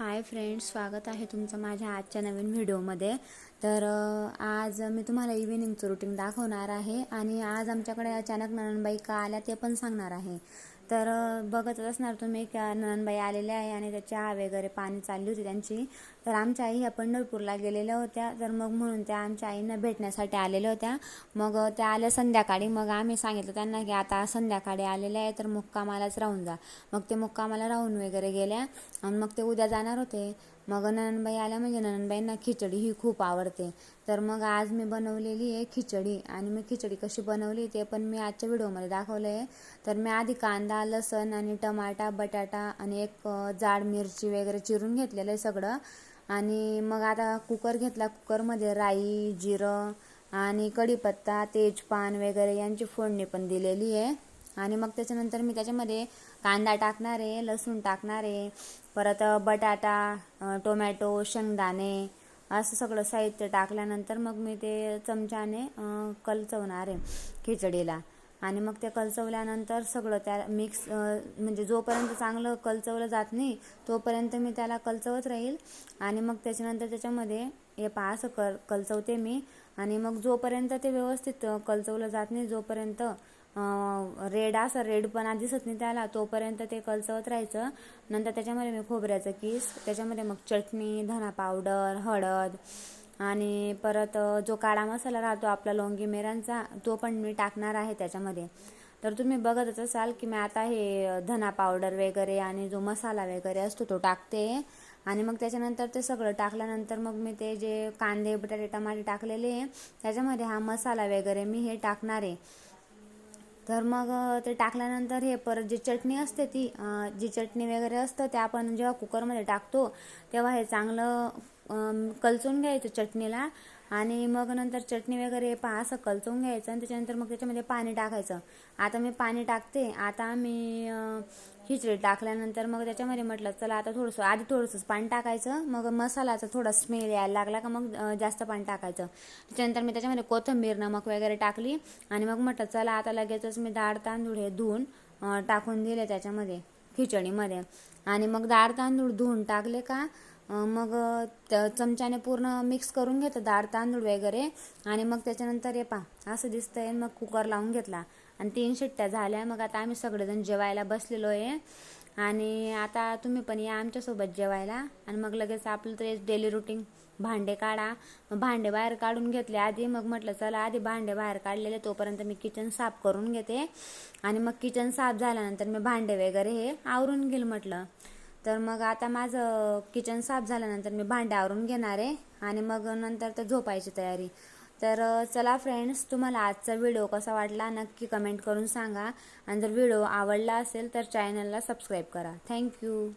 Hi friends स्वागत आहे तुमचं माझ्या आजच्या नवीन व्हिडिओमध्ये. तर आज मी तुम्हाला इव्हिनिंगचं रुटीन दाखवणार आहे आणि आज आमच्याकडे अचानक ननंदबाई का आल्या ते पण सांगणार आहे. तर बघतच असणार तुम्ही का ननबाई आलेल्या आहे आणि त्या चहा वगैरे पाणी चालली होती त्यांची. तर आमच्या आई ह्या पंढरपूरला गेलेल्या होत्या. तर मग म्हणून त्या आमच्या आईंना भेटण्यासाठी आलेल्या होत्या. मग त्या आल्या संध्याकाळी. मग आम्ही सांगितलं त्यांना की आता संध्याकाळी आलेल्या आहे तर मुक्कामालाच राहून जा. मग ते मुक्कामाला राहून वगैरे गेल्या. आणि मग ते उद्या जाणार होते. मग ननंदबाई आल्या म्हणजे ननंदबाईंना खिचडी ही खूप आवडते. तर मग आज मी बनवलेली आहे खिचडी आणि मी खिचडी कशी बनवली ते पण मी आजच्या व्हिडिओमध्ये दाखवलं आहे तर मी आधी कांदा लसण आणि टमाटा बटाटा आणि एक जाड मिरची वगैरे चिरून घेतलेलं आहे सगळं. आणि मग आता कुकर घेतला कुकरमध्ये राई जिरं आणि कढीपत्ता तेजपान वगैरे यांची फोडणी पण दिलेली आहे. आणि मग त्याच्यानंतर मी त्याच्यामध्ये कांदा टाकणार आहे लसूण टाकणार आहे परत बटाटा टोमॅटो शेंगदाणे असं सगळं साहित्य टाकल्यानंतर मग मी ते चमच्याने कलचवणार आहे खिचडीला. आणि मग ते कलचवल्यानंतर सगळं त्या मिक्स म्हणजे जोपर्यंत चांगलं कलचवलं जात नाही तोपर्यंत मी त्याला कलचवत राहील. आणि मग त्याच्यानंतर त्याच्यामध्ये हे पहा असं कर कलचवते मी. आणि मग जोपर्यंत ते व्यवस्थित कलचवलं जात नाही जोपर्यंत रेड असं रेडपणा दिसत नाही त्याला. तोपर्यंत ते कलचवत राहायचं. नंतर त्याच्यामध्ये मी खोबऱ्याचं किस त्याच्यामध्ये मग चटणी धना पावडर हळद आणि परत जो काळा मसाला राहतो आपला लोंगी मिरांचा तो पण मी टाकणार आहे त्याच्यामध्ये. तर तुम्ही बघतच असाल की मी आता हे धना पावडर वगैरे आणि जो मसाला वगैरे असतो तो टाकते. आणि मग त्याच्यानंतर ते सगळं टाकल्यानंतर मग मी ते जे कांदे बटाटे टमाटे टाकलेले आहे त्याच्यामध्ये हा मसाला वगैरे मी हे टाकणार आहे. तर मग ते टाकल्यानंतर हे परत जी चटणी असते ती जी चटणी वगैरे असतं ते आपण जेव्हा कुकरमध्ये टाकतो तेव्हा हे चांगलं कलचून घ्यायचं चटणीला. आणि मग नंतर चटणी वगैरे पहा असं कलचून घ्यायचं आणि त्याच्यानंतर मग त्याच्यामध्ये पाणी टाकायचं. आता मी पाणी टाकते. आता मी खिचडी टाकल्यानंतर मग त्याच्यामध्ये म्हटलं चला आता थोडंसं आधी थोडंसंच पाणी टाकायचं. मग मसालाचा थोडा स्मेल यायला लागला का मग जास्त पाणी टाकायचं. त्याच्यानंतर मी त्याच्यामध्ये कोथिंबीर नमक वगैरे टाकली. आणि मग म्हटलं चला आता लगेचच मी डाळ तांदूळ हे धुवून टाकून दिले त्याच्यामध्ये खिचडीमध्ये. आणि मग डाळ तांदूळ धुवून टाकले का मग त्या चमच्याने पूर्ण मिक्स करून घेतं डाळ तांदूळ वगैरे. आणि मग त्याच्यानंतर हे पा असं दिसतंय मग कुकर लावून घेतला. आणि तीन शिट्ट्या झाल्या. मग आता आम्ही सगळेजण जेवायला बसलेलो आहे आणि आता तुम्ही पण या आमच्यासोबत जेवायला. आणि मग लगेच आपलं ते डेली रुटीन भांडे काढा. भांडे बाहेर काढून घेतले. आधी मग म्हटलं चला आधी भांडे बाहेर काढलेले तोपर्यंत मी किचन साफ करून घेते. आणि मग किचन साफ झाल्यानंतर मी भांडे वगैरे हे आवरून घेईल म्हटलं. तर मग आता माझं किचन साफ झाल्यानंतर मी भांड्यावरून घेणार आहे आणि मग नंतर तर झोपायची तयारी. तर चला फ्रेंड्स तुम्हाला आजचा व्हिडिओ कसा वाटला नक्की कमेंट करून सांगा. आणि जर व्हिडिओ आवडला असेल तर चॅनलला सबस्क्राईब करा. थँक्यू